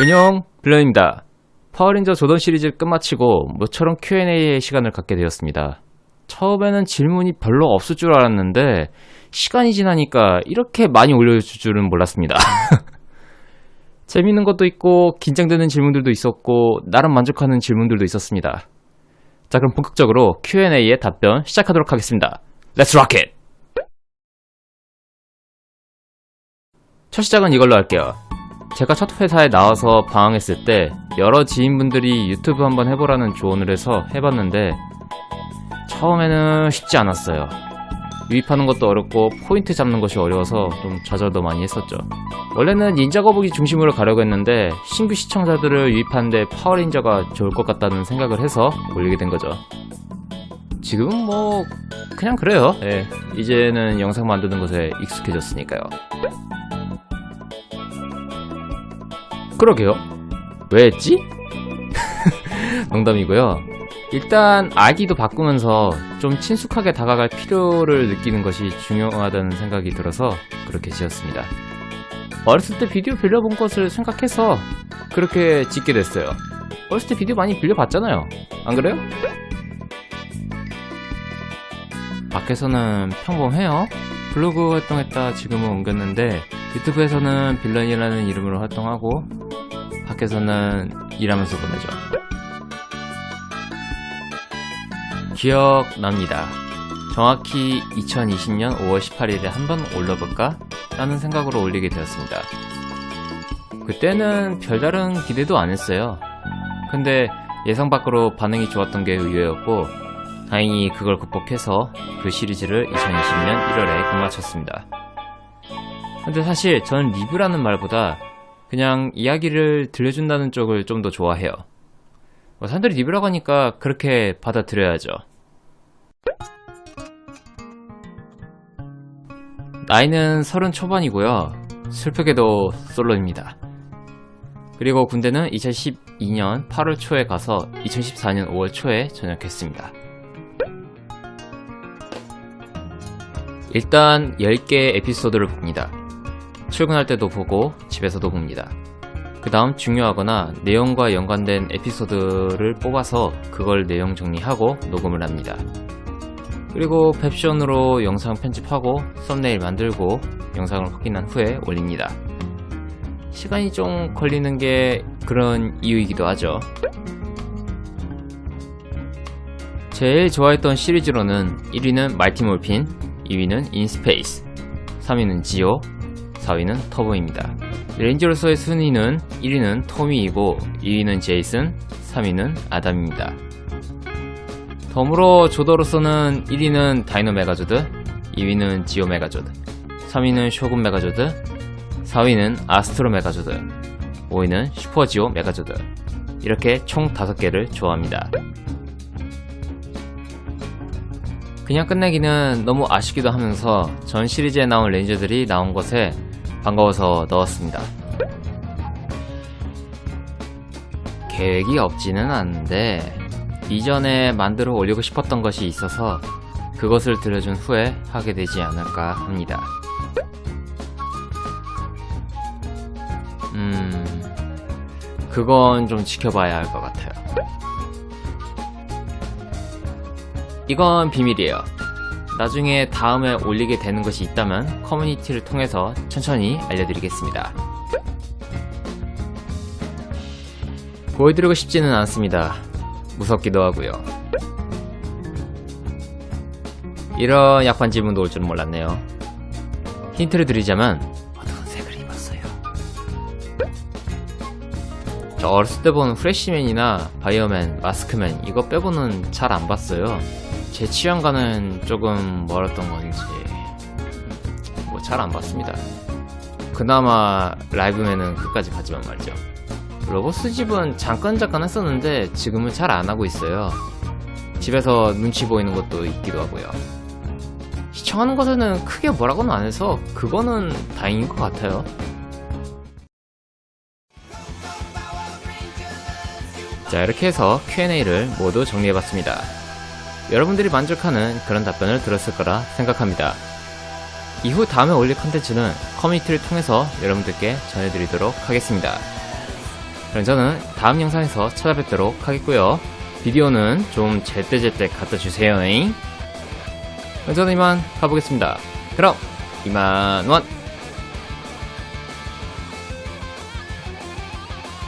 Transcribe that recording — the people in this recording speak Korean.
안녕, 빌런입니다. 파워레인저 조던 시리즈 끝마치고 모처럼 Q&A의 시간을 갖게 되었습니다. 처음에는 질문이 별로 없을 줄 알았는데 시간이 지나니까 이렇게 많이 올려줄 줄은 몰랐습니다. 재밌는 것도 있고 긴장되는 질문들도 있었고 나름 만족하는 질문들도 있었습니다. 자 그럼 본격적으로 Q&A의 답변 시작하도록 하겠습니다. Let's rock it! 첫 시작은 이걸로 할게요. 제가 첫 회사에 나와서 방황했을 때 여러 지인분들이 유튜브 한번 해보라는 조언을 해서 해봤는데 처음에는 쉽지 않았어요. 유입하는 것도 어렵고 포인트 잡는 것이 어려워서 좀 좌절도 많이 했었죠. 원래는 닌자 거북이 중심으로 가려고 했는데 신규 시청자들을 유입하는데 파워레인저가 좋을 것 같다는 생각을 해서 올리게 된 거죠. 지금은 뭐 그냥 그래요. 예, 이제는 영상 만드는 것에 익숙해졌으니까요. 그러게요. 왜 했지? 농담이고요. 일단 아이디도 바꾸면서 좀 친숙하게 다가갈 필요를 느끼는 것이 중요하다는 생각이 들어서 그렇게 지었습니다. 어렸을 때 비디오 빌려본 것을 생각해서 그렇게 짓게 됐어요. 어렸을 때 비디오 많이 빌려봤잖아요. 안 그래요? 밖에서는 평범해요. 블로그 활동했다 지금은 옮겼는데 유튜브에서는 빌런이라는 이름으로 활동하고 밖에서는 일하면서 보내죠. 기억납니다. 정확히 2020년 5월 18일에 한번 올려볼까? 라는 생각으로 올리게 되었습니다. 그때는 별다른 기대도 안 했어요. 근데 예상 밖으로 반응이 좋았던 게 의외였고, 다행히 그걸 극복해서 그 시리즈를 2020년 1월에 끝마쳤습니다. 근데 사실 저는 리뷰라는 말보다 그냥 이야기를 들려준다는 쪽을 좀 더 좋아해요. 뭐 사람들이 리뷰라고 하니까 그렇게 받아들여야죠. 나이는 서른 초반이고요. 슬프게도 솔로입니다. 그리고 군대는 2012년 8월 초에 가서 2014년 5월 초에 전역했습니다. 일단 10개의 에피소드를 봅니다. 출근할 때도 보고 집에서도 봅니다. 그 다음 중요하거나 내용과 연관된 에피소드를 뽑아서 그걸 내용 정리하고 녹음을 합니다. 그리고 캡션으로 영상 편집하고 썸네일 만들고 영상을 확인한 후에 올립니다. 시간이 좀 걸리는 게 그런 이유이기도 하죠. 제일 좋아했던 시리즈로는 1위는 말티 몰핀, 2위는 인스페이스, 3위는 지오, 4위는 터보입니다. 레인저로서의 순위는 1위는 토미이고 2위는 제이슨, 3위는 아담입니다. 덤으로 조더로서는 1위는 다이노 메가조드, 2위는 지오 메가조드, 3위는 쇼군 메가조드, 4위는 아스트로 메가조드, 5위는 슈퍼지오 메가조드. 이렇게 총 5개를 좋아합니다. 그냥 끝내기는 너무 아쉽기도 하면서 전 시리즈에 나온 레인저들이 나온 것에 반가워서 넣었습니다. 계획이 없지는 않은데 이전에 만들어 올리고 싶었던 것이 있어서 그것을 들려준 후에 하게 되지 않을까 합니다. 음, 그건 좀 지켜봐야 할 것 같아요. 이건 비밀이에요. 나중에 다음에 올리게 되는 것이 있다면 커뮤니티를 통해서 천천히 알려드리겠습니다. 보여드리고 싶지는 않습니다. 무섭기도 하고요. 이런 약한 질문도 올 줄은 몰랐네요. 힌트를 드리자면 어두운 색을 입었어요. 저 어렸을 때 본 프레시맨이나 바이어맨, 마스크맨 이거 빼고는 잘 안 봤어요. 제 취향과는 조금 멀었던 건지 뭐 잘 안 봤습니다. 그나마 라이브맨은 끝까지 봤지만 말이죠. 로봇 수집은 잠깐 잠깐 했었는데 지금은 잘 안 하고 있어요. 집에서 눈치 보이는 것도 있기도 하고요. 시청하는 것에는 크게 뭐라고는 안 해서 그거는 다행인 것 같아요. 자 이렇게 해서 Q&A를 모두 정리해봤습니다. 여러분들이 만족하는 그런 답변을 들었을 거라 생각합니다. 이후 다음에 올릴 컨텐츠는 커뮤니티를 통해서 여러분들께 전해드리도록 하겠습니다. 그럼 저는 다음 영상에서 찾아뵙도록 하겠고요. 비디오는 좀 제때제때 갖다 주세요잉. 저는 이만 가보겠습니다. 그럼 이만 원!